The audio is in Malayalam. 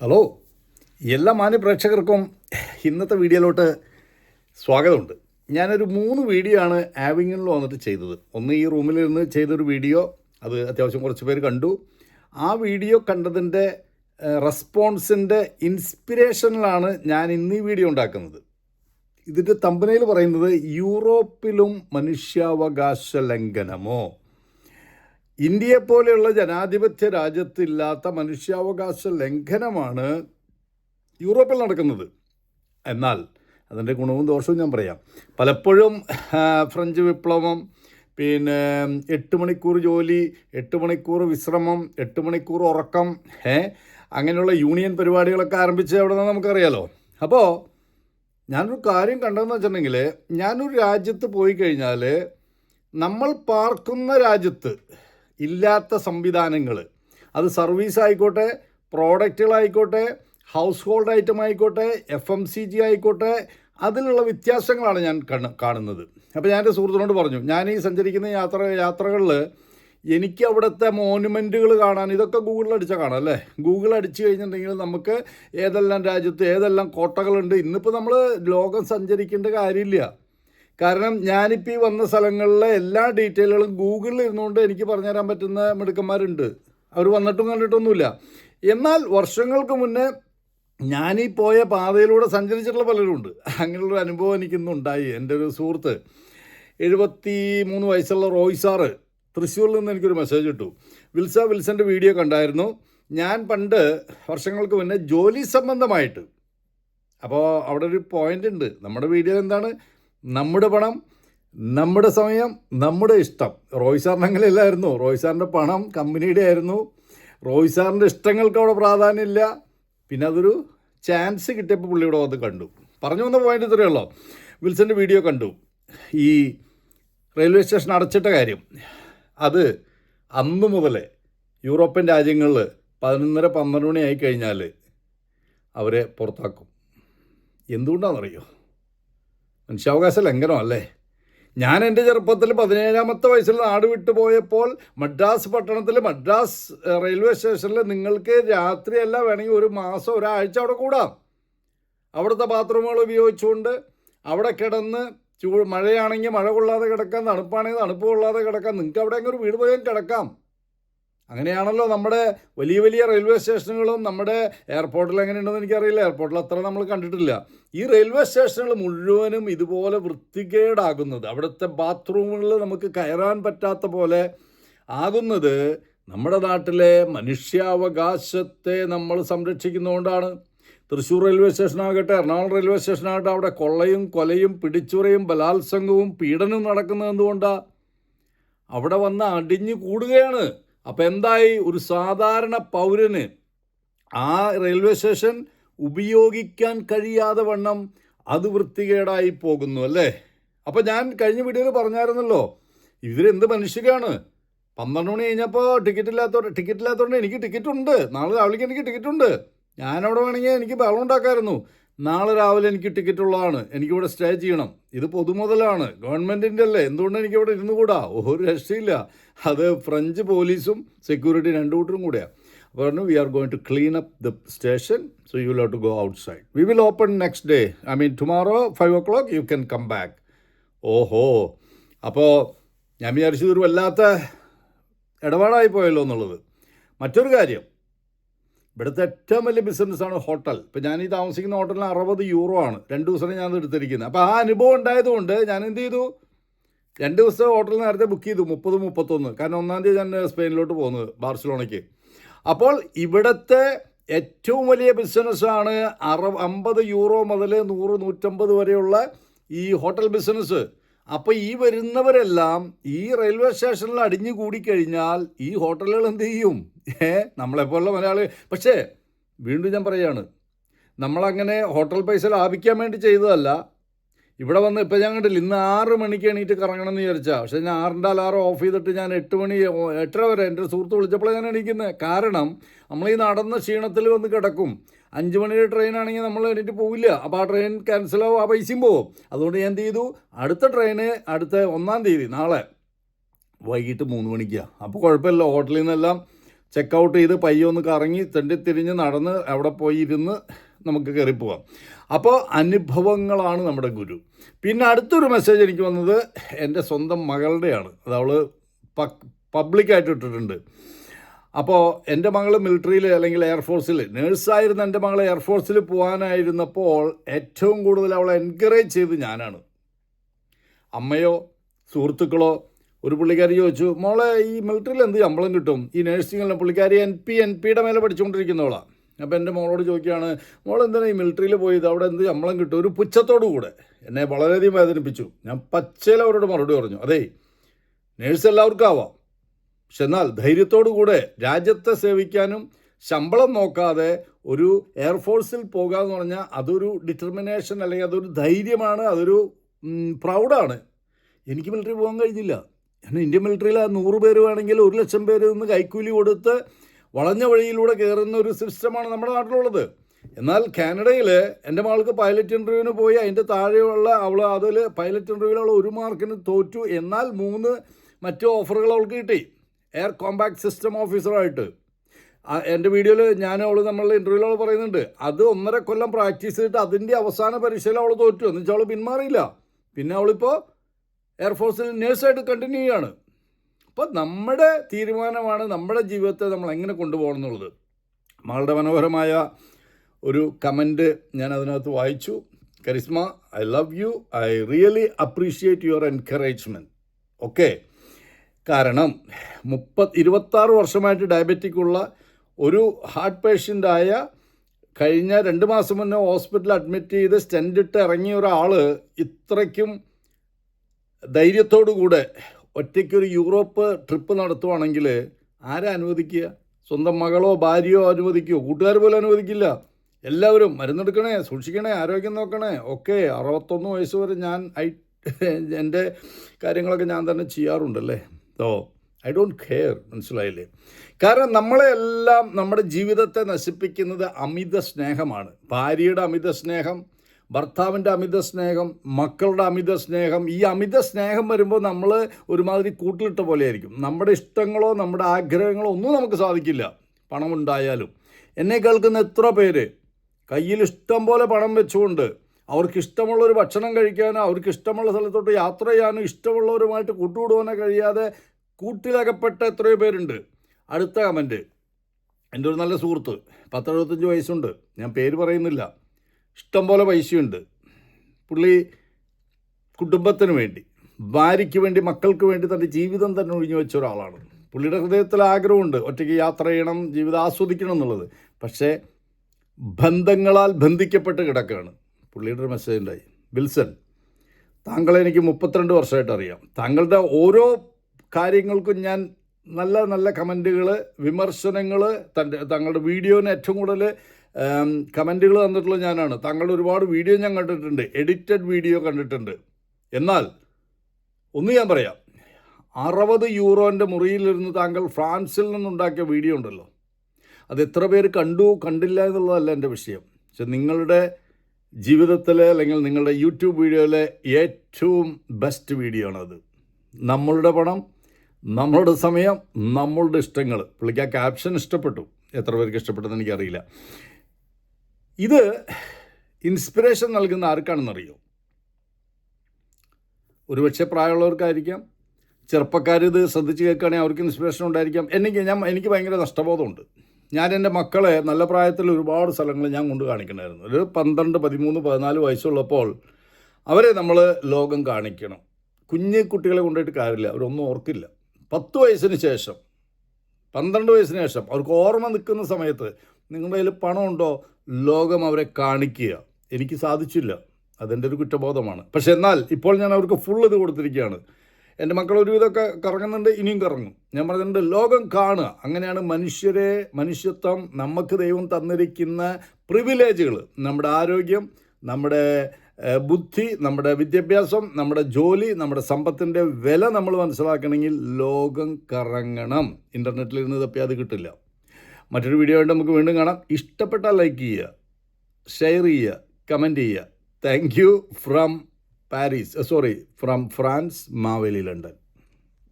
ഹലോ എല്ലാ മാന്യ പ്രേക്ഷകർക്കും ഇന്നത്തെ വീഡിയോയിലോട്ട് സ്വാഗതമുണ്ട്. ഞാനൊരു മൂന്ന് വീഡിയോ ആണ് ആവിങ്ങിൽ വന്നിട്ട് ചെയ്തത്. ഒന്ന് ഈ റൂമിലിരുന്ന് ചെയ്തൊരു വീഡിയോ അത് അത്യാവശ്യം കുറച്ച് പേര് കണ്ടു. ആ വീഡിയോ കണ്ടതിന്റെ റെസ്പോൺസിന്റെ ഇൻസ്പിരേഷനിലാണ് ഞാൻ ഇന്ന് ഈ വീഡിയോ ഉണ്ടാക്കുന്നത്. ഇതിന്റെ തമ്പനയിൽ പറയുന്നത് യൂറോപ്പിലും മനുഷ്യാവകാശ ലംഘനമോ? ഇന്ത്യയെ പോലെയുള്ള ജനാധിപത്യ രാജ്യത്തില്ലാത്ത മനുഷ്യാവകാശ ലംഘനമാണ് യൂറോപ്പിൽ നടക്കുന്നത്. എന്നാൽ അതിന്റെ ഗുണവും ദോഷവും ഞാൻ പറയാം. പലപ്പോഴും ഫ്രഞ്ച് വിപ്ലവം പിന്നെ എട്ട് മണിക്കൂർ ജോലി എട്ട് മണിക്കൂർ വിശ്രമം എട്ട് മണിക്കൂർ ഉറക്കം ഏ അങ്ങനെയുള്ള യൂണിയൻ പരിപാടികളൊക്കെ ആരംഭിച്ച് അവിടെ നിന്ന് നമുക്കറിയാലോ? അപ്പോൾ ഞാനൊരു കാര്യം കണ്ടതെന്ന് വെച്ചിട്ടുണ്ടെങ്കിൽ ഞാനൊരു രാജ്യത്ത് പോയി കഴിഞ്ഞാൽ നമ്മൾ പാർക്കുന്ന രാജ്യത്ത് ഇല്ലാത്ത സംവിധാനങ്ങൾ അത് സർവീസ് ആയിക്കോട്ടെ പ്രോഡക്റ്റുകളായിക്കോട്ടെ ഹൗസ് ഹോൾഡ് ഐറ്റം ആയിക്കോട്ടെ എഫ് എം സി ജി ആയിക്കോട്ടെ അതിലുള്ള വ്യത്യാസങ്ങളാണ് ഞാൻ കണ് കാണുന്നത്. അപ്പോൾ ഞാൻ എന്റെ സുഹൃത്തിനോട് പറഞ്ഞു ഞാൻ ഈ സഞ്ചരിക്കുന്ന യാത്ര യാത്രകളിൽ എനിക്ക് അവിടുത്തെ മോനുമെന്റുകൾ കാണാൻ ഇതൊക്കെ ഗൂഗിളിൽ അടിച്ചാൽ കാണാം അല്ലേ? ഗൂഗിൾ അടിച്ചു കഴിഞ്ഞിട്ടുണ്ടെങ്കിൽ നമുക്ക് ഏതെല്ലാം രാജ്യത്ത് ഏതെല്ലാം കോട്ടകളുണ്ട് ഇന്നിപ്പോൾ നമ്മൾ ലോകം സഞ്ചരിക്കേണ്ട കാര്യമില്ല. കാരണം ഞാനിപ്പോൾ ഈ വന്ന സ്ഥലങ്ങളിലെ എല്ലാ ഡീറ്റെയിലുകളും ഗൂഗിളിൽ ഇരുന്നുകൊണ്ട് എനിക്ക് പറഞ്ഞുതരാൻ പറ്റുന്ന മിടുക്കന്മാരുണ്ട്. അവർ വന്നിട്ടും കണ്ടിട്ടൊന്നുമില്ല. എന്നാൽ വർഷങ്ങൾക്ക് മുന്നേ ഞാനീ പോയ പാതയിലൂടെ സഞ്ചരിച്ചിട്ടുള്ള പലരുമുണ്ട് അങ്ങനെയുള്ളൊരു അനുഭവം എനിക്കിന്നുണ്ടായി. എന്റെ ഒരു സുഹൃത്ത് എഴുപത്തി മൂന്ന് വയസ്സുള്ള റോയ് സാറ് തൃശ്ശൂരിൽ നിന്ന് എനിക്കൊരു മെസ്സേജ് ഇട്ടു. വിൽസ വിൽസന്റെ വീഡിയോ കണ്ടായിരുന്നു. ഞാൻ പണ്ട് വർഷങ്ങൾക്ക് മുന്നേ ജോലി സംബന്ധമായിട്ട്. അപ്പോൾ അവിടെ ഒരു പോയിന്റ് ഉണ്ട്. നമ്മുടെ വീഡിയോ എന്താണ്? നമ്മുടെ പണം നമ്മുടെ സമയം നമ്മുടെ ഇഷ്ടം. റോയ് സാറിന് അങ്ങനെയല്ലായിരുന്നു റോയ് സാറിന്റെ പണം കമ്പനിയുടെ ആയിരുന്നു. റോയ് സാറിന്റെ ഇഷ്ടങ്ങൾക്ക് അവിടെ പ്രാധാന്യമില്ല. പിന്നെ അതൊരു ചാൻസ് കിട്ടിയപ്പോൾ പുള്ളിയുടെ വന്ന് കണ്ടു. പറഞ്ഞു വന്ന പോയിന്റ് ഇത്രയേ ഉള്ളൂ. വിൽസന്റെ വീഡിയോ കണ്ടു. ഈ റെയിൽവേ സ്റ്റേഷൻ അടച്ചിട്ട കാര്യം. അത് അന്ന് മുതൽ യൂറോപ്യൻ രാജ്യങ്ങളിൽ പതിനൊന്നര പന്ത്രണ്ട് മണിയായി കഴിഞ്ഞാൽ അവരെ പുറത്താക്കും. എന്തുകൊണ്ടാണെന്നറിയോ? മനുഷ്യാവകാശ ലംഘനം അല്ലേ? ഞാൻ എന്റെ ചെറുപ്പത്തിൽ പതിനേഴാമത്തെ വയസ്സിൽ നാട് വിട്ടുപോയപ്പോൾ മദ്രാസ് പട്ടണത്തിൽ മദ്രാസ് റെയിൽവേ സ്റ്റേഷനിൽ നിങ്ങൾക്ക് രാത്രിയല്ല വേണമെങ്കിൽ ഒരു മാസം ഒരാഴ്ച അവിടെ കൂടാം. അവിടുത്തെ ബാത്റൂമുകൾ ഉപയോഗിച്ചുകൊണ്ട് അവിടെ കിടന്ന് ചൂ മഴയാണെങ്കിൽ മഴ കൊള്ളാതെ കിടക്കാം തണുപ്പാണെങ്കിൽ തണുപ്പ് കൊള്ളാതെ കിടക്കാം നിങ്ങൾക്ക് അവിടെ ഒരു വീട് പോയാൽ കിടക്കാം. അങ്ങനെയാണല്ലോ നമ്മുടെ വലിയ വലിയ റെയിൽവേ സ്റ്റേഷനുകളും നമ്മുടെ എയർപോർട്ടിൽ എങ്ങനെയുണ്ടെന്ന് എനിക്കറിയില്ല. എയർപോർട്ടിൽ അത്ര നമ്മൾ കണ്ടിട്ടില്ല. ഈ റെയിൽവേ സ്റ്റേഷനുകൾ മുഴുവനും ഇതുപോലെ വൃത്തികേടാകുന്നത് അവിടുത്തെ ബാത്റൂമുകളിൽ നമുക്ക് കയറാൻ പറ്റാത്ത പോലെ ആകുന്നത് നമ്മുടെ നാട്ടിലെ മനുഷ്യാവകാശത്തെ നമ്മൾ സംരക്ഷിക്കുന്നതുകൊണ്ടാണ്. തൃശ്ശൂർ റെയിൽവേ സ്റ്റേഷനാകട്ടെ എറണാകുളം റെയിൽവേ സ്റ്റേഷനാകട്ടെ അവിടെ കൊള്ളയും കൊലയും പിടിച്ചുറയും ബലാത്സംഗവും പീഡനവും നടക്കുന്നത് എന്തുകൊണ്ടാണ് അവിടെ വന്ന് അടിഞ്ഞു കൂടുകയാണ്. അപ്പം എന്തായി? ഒരു സാധാരണ പൗരന് ആ റെയിൽവേ സ്റ്റേഷൻ ഉപയോഗിക്കാൻ കഴിയാതെ വണ്ണം അത് വൃത്തികേടായി പോകുന്നു അല്ലേ? അപ്പോൾ ഞാൻ കഴിഞ്ഞ വീഡിയോയിൽ പറഞ്ഞായിരുന്നല്ലോ ഇവരെന്ത് മനുഷ്യരാണ്? പന്ത്രണ്ട് മണി കഴിഞ്ഞപ്പോൾ ടിക്കറ്റ് ഇല്ലാത്തവർ ടിക്കറ്റ് ഇല്ലാത്തതുകൊണ്ട് എനിക്ക് ടിക്കറ്റ് ഉണ്ട്. നാളെ രാവിലേക്ക് എനിക്ക് ടിക്കറ്റ് ഉണ്ട്. ഞാനവിടെ വേണമെങ്കിൽ എനിക്ക് ബഹളം ഉണ്ടാക്കാമായിരുന്നു നാളെ രാവിലെ എനിക്ക് ടിക്കറ്റ് ഉള്ളതാണ് എനിക്കിവിടെ സ്റ്റേ ചെയ്യണം. ഇത് പൊതുമുതലാണ്. ഗവൺമെന്റിന്റെ അല്ലേ എന്തുകൊണ്ട് എനിക്കിവിടെ ഇരുന്നു കൂടാ? ഒരു രക്ഷയില്ല. അത് ഫ്രഞ്ച് പോലീസും സെക്യൂരിറ്റി രണ്ടു കൂട്ടരും കൂടെയാണ് പറഞ്ഞു we are going to clean up the station so you will to go outside we will open next day I mean tomorrow five o'clock you can come back ഓഹോ. അപ്പോൾ ഞാൻ വിചാരിച്ചു ഒരു വല്ലാത്ത ഇടപാടായി പോയല്ലോ എന്നുള്ളത്. മറ്റൊരു കാര്യം ഇവിടുത്തെ ഏറ്റവും വലിയ ബിസിനസ്സാണ് ഹോട്ടൽ ഇപ്പം ഞാൻ ഈ താമസിക്കുന്ന ഹോട്ടലിന് അറുപത് യൂറോ ആണ്. രണ്ട് ദിവസമാണ് ഞാൻ എടുത്തിരിക്കുന്നത്. അപ്പോൾ ആ അനുഭവം ഉണ്ടായതുകൊണ്ട് ഞാൻ എന്ത് ചെയ്തു? രണ്ട് ദിവസം ഹോട്ടൽ നേരത്തെ ബുക്ക് ചെയ്തു. മുപ്പത് മുപ്പത്തൊന്ന്. കാരണം ഒന്നാം തീയതി ഞാൻ സ്പെയിനിലോട്ട് പോകുന്നത് ബാർസലോണയ്ക്ക്. അപ്പോൾ ഇവിടുത്തെ ഏറ്റവും വലിയ ബിസിനസ്സാണ് അറ അമ്പത് യൂറോ മുതൽ നൂറ് നൂറ്റമ്പത് വരെയുള്ള ഈ ഹോട്ടൽ ബിസിനസ് അപ്പോൾ ഈ വരുന്നവരെല്ലാം ഈ റെയിൽവേ സ്റ്റേഷനിൽ അടിഞ്ഞു കൂടിക്കഴിഞ്ഞാൽ ഈ ഹോട്ടലുകൾ എന്ത് ചെയ്യും? ഏ നമ്മളെപ്പോലുള്ള മലയാളി. പക്ഷേ വീണ്ടും ഞാൻ പറയുകയാണ് നമ്മളങ്ങനെ ഹോട്ടൽ പൈസ ലാഭിക്കാൻ വേണ്ടി ചെയ്തതല്ല. ഇവിടെ വന്ന് ഇപ്പം ഞാൻ കണ്ടില്ല ഇന്ന് ആറ് മണിക്ക് എണീറ്റ് കറങ്ങണം എന്ന് വിചാരിച്ചാൽ പക്ഷേ ഞാൻ ആറിന്റെ അലാറം ഓഫ് ചെയ്തിട്ട് ഞാൻ എട്ട് മണി എട്ടര വരെ എന്റെ സുഹൃത്ത് വിളിച്ചപ്പോഴാണ് ഞാൻ എണീക്കുന്നത് കാരണം നമ്മൾ ഈ നടന്ന ക്ഷീണത്തിൽ വന്ന് കിടക്കും. അഞ്ച് മണിയുടെ ട്രെയിൻ ആണെങ്കിൽ നമ്മൾ എണീറ്റ് പോവില്ല. അപ്പോൾ ആ ട്രെയിൻ ക്യാൻസലാവും ആ പൈസയും പോകും അതുകൊണ്ട് ഞാൻ എന്ത് ചെയ്തു അടുത്ത ട്രെയിന് അടുത്ത ഒന്നാം തീയതി നാളെ വൈകിട്ട് മൂന്ന് മണിക്കാണ് അപ്പോൾ കുഴപ്പമില്ല ഹോട്ടലിൽ നിന്നെല്ലാം ചെക്കൗട്ട് ചെയ്ത് പയ്യൊന്ന് കറങ്ങി തെണ്ടി തിരിഞ്ഞ് നടന്ന് അവിടെ പോയി ഇരുന്ന് നമുക്ക് കയറിപ്പോവാം പോവാം. അപ്പോൾ അനുഭവങ്ങളാണ് നമ്മുടെ ഗുരു. പിന്നെ അടുത്തൊരു മെസ്സേജ് എനിക്ക് വന്നത് എന്റെ സ്വന്തം മകളുടെയാണ്. അത് അവൾ പബ്ലിക്കായിട്ട് ഇട്ടിട്ടുണ്ട്. അപ്പോൾ എന്റെ മകൾ മിലിറ്ററിയിൽ അല്ലെങ്കിൽ എയർഫോഴ്സിൽ നേഴ്സായിരുന്ന എന്റെ മകൾ എയർഫോഴ്സിൽ പോകാനായിരുന്നപ്പോൾ ഏറ്റവും കൂടുതൽ അവളെ എൻകറേജ് ചെയ്ത് ഞാനാണ്. അമ്മയോ സുഹൃത്തുക്കളോ ഒരു പുള്ളിക്കാരി ചോദിച്ചു മോളെ ഈ മിലിറ്ററിയിൽ എന്ത് ശമ്പളം കിട്ടും? ഈ നേഴ്സിംഗിൽ പുള്ളിക്കാരി എൻ പി എൻ പിയുടെ മേലെ പഠിച്ചുകൊണ്ടിരിക്കുന്നവളാണ് അപ്പോൾ എന്റെ മോളോട് ചോദിക്കുകയാണ് മോൾ എന്തിനാണ് ഈ മിലിറ്ററിയിൽ പോയത്? അവിടെ എന്ത് ശമ്പളം കിട്ടും? ഒരു പുച്ഛത്തോടു കൂടെ. എന്നെ വളരെയധികം വേദനിപ്പിച്ചു. ഞാൻ പച്ചയിൽ അവരോട് മറുപടി പറഞ്ഞു അതേ നേഴ്സ് എല്ലാവർക്കും ആവാം. പക്ഷെ എന്നാൽ ധൈര്യത്തോടു കൂടെ രാജ്യത്തെ സേവിക്കാനും ശമ്പളം നോക്കാതെ ഒരു എയർഫോഴ്സിൽ പോകുക എന്ന് പറഞ്ഞാൽ അതൊരു ഡിറ്റർമിനേഷൻ അല്ലെങ്കിൽ അതൊരു ധൈര്യമാണ് അതൊരു പ്രൗഡാണ്. എനിക്ക് മിലിറ്ററി പോകാൻ കഴിഞ്ഞില്ല. കാരണം ഇന്ത്യൻ മിലിറ്ററിയിൽ ആ നൂറ് പേര് വേണമെങ്കിൽ ഒരു ലക്ഷം പേര് നിന്ന് കൈക്കൂലി കൊടുത്ത് വളഞ്ഞ വഴിയിലൂടെ കയറുന്ന ഒരു സിസ്റ്റമാണ് നമ്മുടെ നാട്ടിലുള്ളത്. എന്നാൽ കാനഡയിൽ എന്റെ മകൾക്ക് പൈലറ്റ് ഇന്റർവ്യൂവിന് പോയി അതിന്റെ താഴെയുള്ള അവൾ അതിൽ പൈലറ്റ് ഇന്റർവ്യൂവിൽ അവൾ ഒരു മാർക്കിന് തോറ്റു. എന്നാൽ മൂന്ന് മറ്റു ഓഫറുകൾ അവൾക്ക് കിട്ടി. എയർ കോമ്പാക്ട് സിസ്റ്റം ഓഫീസറായിട്ട് എന്റെ വീഡിയോയിൽ ഞാൻ അവൾ നമ്മളുടെ ഇന്റർവ്യൂവിൽ അവൾ പറയുന്നുണ്ട് അത് ഒന്നര കൊല്ലം പ്രാക്ടീസ് ചെയ്തിട്ട് അതിന്റെ അവസാന പരീക്ഷയിൽ അവൾ തോറ്റു. എന്ന് വെച്ചാൽ അവൾ പിന്മാറിയില്ല. പിന്നെ അവളിപ്പോൾ എയർഫോഴ്സിൽ നേഴ്സായിട്ട് കണ്ടിന്യൂ ചെയ്യാണ്. അപ്പോൾ നമ്മുടെ തീരുമാനമാണ് നമ്മുടെ ജീവിതത്തെ നമ്മൾ എങ്ങനെ കൊണ്ടുപോകണം എന്നുള്ളത്. മകളുടെ മനോഹരമായ ഒരു കമന്റ് ഞാൻ അതിനകത്ത് വായിച്ചു. Karishma I love you I really appreciate your encouragement okay കാരണം മുപ്പത് ഇരുപത്താറ് വർഷമായിട്ട് ഡയബറ്റിക് ഉള്ള ഒരു ഹാർട്ട് പേഷ്യന്റായ കഴിഞ്ഞ രണ്ട് മാസം മുന്നേ ഹോസ്പിറ്റലിൽ അഡ്മിറ്റ് ചെയ്ത് സ്റ്റെൻഡ് ഇട്ട് ഇറങ്ങിയ ഒരാൾ ഇത്രയ്ക്കും ധൈര്യത്തോടു കൂടെ ഒറ്റയ്ക്കൊരു യൂറോപ്പ് ട്രിപ്പ് നടത്തുവാണെങ്കിൽ ആരെ അനുവദിക്കുക? സ്വന്തം മകളോ ഭാര്യയോ അനുവദിക്കുമോ കൂട്ടുകാർ പോലും അനുവദിക്കില്ല. എല്ലാവരും മരുന്നെടുക്കണേ സൂക്ഷിക്കണേ ആരോഗ്യം നോക്കണേ. ഒക്കെ അറുപത്തൊന്ന് വയസ്സ് വരെ ഞാൻ ഐ എന്റെ കാര്യങ്ങളൊക്കെ ഞാൻ തന്നെ ചെയ്യാറുണ്ടല്ലേ? ഓ ഐ ഡോണ്ട് കെയർ മനസ്സിലായില്ലേ? കാരണം നമ്മളെ എല്ലാം നമ്മുടെ ജീവിതത്തെ നശിപ്പിക്കുന്നത് അമിത സ്നേഹമാണ്. ഭാര്യയുടെ അമിത സ്നേഹം ഭർത്താവിന്റെ അമിത സ്നേഹം മക്കളുടെ അമിത സ്നേഹം. ഈ അമിത സ്നേഹം വരുമ്പോൾ നമ്മൾ ഒരുമാതിരി കൂട്ടിലിട്ട പോലെ ആയിരിക്കും നമ്മുടെ ഇഷ്ടങ്ങളോ നമ്മുടെ ആഗ്രഹങ്ങളോ ഒന്നും നമുക്ക് സാധിക്കില്ല പണമുണ്ടായാലും. എന്നെ കേൾക്കുന്ന എത്ര പേര് കയ്യിൽ ഇഷ്ടം പോലെ പണം വെച്ചുകൊണ്ട് അവർക്ക് ഒരു ഭക്ഷണം കഴിക്കാനോ അവർക്ക് ഇഷ്ടമുള്ള സ്ഥലത്തോട്ട് യാത്ര ചെയ്യാനോ ഇഷ്ടമുള്ളവരുമായിട്ട് കൂട്ടുകൂടുവാനോ കഴിയാതെ കൂട്ടിലകപ്പെട്ട എത്രയോ പേരുണ്ട്. അടുത്ത കമന്റ് എന്റെ ഒരു നല്ല സുഹൃത്ത് പത്തെഴുപത്തഞ്ച് വയസ്സുണ്ട്. ഞാൻ പേര് പറയുന്നില്ല. ഇഷ്ടംപോലെ പൈസയുണ്ട്. പുള്ളി കുടുംബത്തിന് വേണ്ടി ഭാര്യയ്ക്ക് വേണ്ടി മക്കൾക്ക് വേണ്ടി തന്റെ ജീവിതം തന്നെ ഒഴിഞ്ഞു വെച്ച ഒരാളാണ്. പുള്ളിയുടെ ഹൃദയത്തിൽ ആഗ്രഹമുണ്ട് ഒറ്റയ്ക്ക് യാത്ര ചെയ്യണം ജീവിതം ആസ്വദിക്കണം എന്നുള്ളത്. പക്ഷേ ബന്ധങ്ങളാൽ ബന്ധിക്കപ്പെട്ട് കിടക്കുകയാണ്. പുള്ളിയുടെ ഒരു മെസ്സേജ് ഉണ്ടായി. വിൽസൺ താങ്കളെ എനിക്ക് മുപ്പത്തിരണ്ട് വർഷമായിട്ട് അറിയാം. താങ്കളുടെ ഓരോ കാര്യങ്ങൾക്കും ഞാൻ നല്ല നല്ല കമന്റുകൾ വിമർശനങ്ങൾ തന്റെ താങ്കളുടെ വീഡിയോന് ഏറ്റവും കൂടുതൽ കമന്റുകൾ തന്നിട്ടുള്ളത് ഞാനാണ്. താങ്കളുടെ ഒരുപാട് വീഡിയോ ഞാൻ കണ്ടിട്ടുണ്ട് എഡിറ്റഡ് വീഡിയോ കണ്ടിട്ടുണ്ട്. എന്നാൽ ഒന്ന് ഞാൻ പറയാം. അറുപത് യൂറോന്റെ മുറിയിലിരുന്ന് താങ്കൾ ഫ്രാൻസിൽ നിന്നുണ്ടാക്കിയ വീഡിയോ ഉണ്ടല്ലോ. അത് എത്ര പേര് കണ്ടു കണ്ടില്ല എന്നുള്ളതല്ല എന്റെ വിഷയം. പക്ഷെ നിങ്ങളുടെ ജീവിതത്തിലെ അല്ലെങ്കിൽ നിങ്ങളുടെ യൂട്യൂബ് വീഡിയോയിലെ ഏറ്റവും ബെസ്റ്റ് വീഡിയോ ആണത്. നമ്മളുടെ പണം നമ്മളുടെ സമയം നമ്മളുടെ ഇഷ്ടങ്ങൾ. പുള്ളിക്ക് ആ ക്യാപ്ഷൻ ഇഷ്ടപ്പെട്ടു. എത്ര പേർക്ക് ഇഷ്ടപ്പെട്ടെന്ന് എനിക്കറിയില്ല. ഇത് ഇൻസ്പിറേഷൻ നൽകുന്ന ആർക്കാണെന്നറിയോ? ഒരുപക്ഷെ പ്രായമുള്ളവർക്കായിരിക്കാം. ചെറുപ്പക്കാർ ഇത് ശ്രദ്ധിച്ച് കേൾക്കുകയാണെങ്കിൽ അവർക്ക് ഇൻസ്പിറേഷൻ ഉണ്ടായിരിക്കാം. എനിക്ക് ഞാൻ എനിക്ക് ഭയങ്കര നഷ്ടബോധമുണ്ട്. ഞാൻ എന്റെ മക്കളെ നല്ല പ്രായത്തിൽ ഒരുപാട് സ്ഥലങ്ങൾ ഞാൻ കൊണ്ട് കാണിക്കണമായിരുന്നു. ഒരു പന്ത്രണ്ട് പതിമൂന്ന് പതിനാല് വയസ്സുള്ളപ്പോൾ അവരെ നമ്മൾ ലോകം കാണിക്കണം. കുഞ്ഞു കുട്ടികളെ കൊണ്ടുപോയിട്ട് കാര്യമില്ല. അവരൊന്നും ഓർക്കില്ല. പത്ത് വയസ്സിന് ശേഷം പന്ത്രണ്ട് വയസ്സിന് ശേഷം അവർക്ക് ഓർമ്മ നിൽക്കുന്ന സമയത്ത് നിങ്ങളുടെ കയ്യിൽ പണമുണ്ടോ? ലോകം അവരെ കാണിക്കുക. എനിക്ക് സാധിച്ചില്ല. അതെന്റെ ഒരു കുറ്റബോധമാണ്. പക്ഷെ എന്നാൽ ഇപ്പോൾ ഞാൻ അവർക്ക് ഫുൾ ഇത് കൊടുത്തിരിക്കുകയാണ്. എന്റെ മക്കൾ ഒരുവിധമൊക്കെ കറങ്ങുന്നുണ്ട് ഇനിയും കറങ്ങും. ഞാൻ പറഞ്ഞിട്ടുണ്ട് ലോകം കാണുക. അങ്ങനെയാണ് മനുഷ്യരെ മനുഷ്യത്വം നമുക്ക് ദൈവം തന്നിരിക്കുന്ന പ്രിവിലേജുകൾ നമ്മുടെ ആരോഗ്യം നമ്മുടെ ബുദ്ധി നമ്മുടെ വിദ്യാഭ്യാസം നമ്മുടെ ജോലി നമ്മുടെ സമ്പത്തിന്റെ വില നമ്മൾ മനസ്സിലാക്കണമെങ്കിൽ ലോകം കറങ്ങണം. ഇന്റർനെറ്റിൽ ഇരുന്ന് തപ്പിയാൽ അത് കിട്ടില്ല. മറ്റൊരു വീഡിയോ ആയിട്ട് നമുക്ക് വീണ്ടും കാണാം. ഇഷ്ടപ്പെട്ടാൽ ലൈക്ക് ചെയ്യുക ഷെയർ ചെയ്യുക കമന്റ് ചെയ്യുക. Thank you from Paris sorry from France Maveli London